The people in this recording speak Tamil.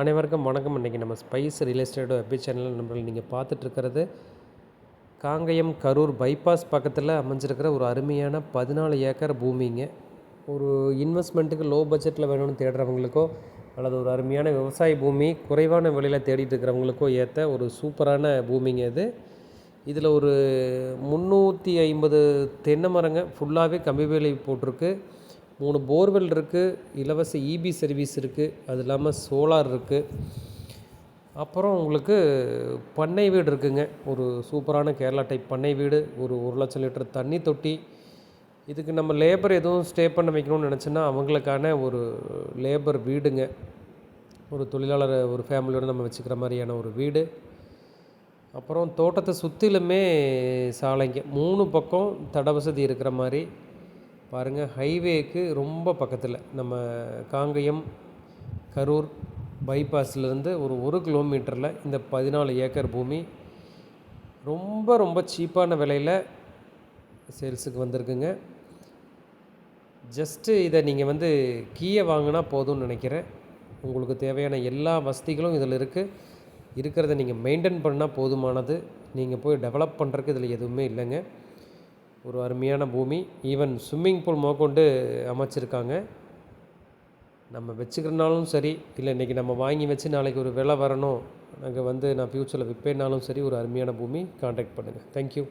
அனைவருக்கும் வணக்கம். இன்றைக்கி நம்ம ஸ்பைஸ் ரியல் எஸ்டேட் வெப் சேனலில் நம்மள நீங்கள் பார்த்துட்ருக்கிறது காங்கயம் கரூர் பைபாஸ் பக்கத்தில் அமைஞ்சிருக்கிற ஒரு அருமையான பதினாலு ஏக்கர் பூமிங்க. ஒரு இன்வெஸ்ட்மெண்ட்டுக்கு லோ பட்ஜெட்டில் வேணும்னு தேடுறவங்களுக்கோ அல்லது ஒரு அருமையான விவசாய பூமி குறைவான விலையில் தேடிட்டு இருக்கிறவங்களுக்கோ ஏற்ற ஒரு சூப்பரான பூமிங்க இது. இதில் ஒரு முந்நூற்றி ஐம்பது தென்னை மரங்க ஃபுல்லாகவே கம்பி வேலி போட்டிருக்கு. மூணு போர்வெல் இருக்குது இலவச இபி சர்வீஸ் இருக்குது அது இல்லாமல் சோலார் இருக்குது அப்புறம் உங்களுக்கு பண்ணை வீடு இருக்குங்க. ஒரு சூப்பரான கேரளா டைப் பண்ணை வீடு ஒரு ஒரு லட்சம் லிட்டர் தண்ணி தொட்டி. இதுக்கு நம்ம லேபர் எதுவும் ஸ்டே பண்ண வைக்கணும்னு நினச்சோன்னா அவங்களுக்கான ஒரு லேபர் வீடுங்க. ஒரு தொழிலாளர் ஒரு ஃபேமிலியோடு நம்ம வச்சுக்கிற மாதிரியான ஒரு வீடு. அப்புறம் தோட்டத்தை சுற்றிலுமே சாலைங்க. மூணு பக்கம் தட வசதி இருக்கிற மாதிரி. பாருங்கள் ஹைவேக்கு ரொம்ப பக்கத்தில் நம்ம காங்கயம் கரூர் பைபாஸ்லேருந்து ஒரு ஒரு கிலோமீட்டரில் இந்த பதினாலு ஏக்கர் பூமி ரொம்ப ரொம்ப சீப்பான விலையில் சேல்ஸுக்கு வந்திருக்குங்க. ஜஸ்ட்டு இதை நீங்கள் வந்து கீயை வாங்கினா போதும்னு நினைக்கிறேன். உங்களுக்கு தேவையான எல்லா வசதிகளும் இதில் இருக்குது இருக்கிறத நீங்கள் மெயின்டைன் பண்ணால் போதுமானது. நீங்கள் போய் டெவலப் பண்ணுறதுக்கு இதில் எதுவுமே இல்லைங்க. ஒரு அருமையான பூமி. ஈவன் ஸ்விம்மிங் பூல் முதற்கொண்டு அமைச்சிருக்காங்க. நம்ம வச்சுக்கிறனாலும் சரி இல்லை இன்றைக்கி நம்ம வாங்கி வச்சு நாளைக்கு ஒரு விலை வரணும் நாங்கள் வந்து நான் ஃப்யூச்சரில் விற்பேனாலும் சரி ஒரு அருமையான பூமி. காண்டாக்ட் பண்ணுங்கள் தேங்க்யூ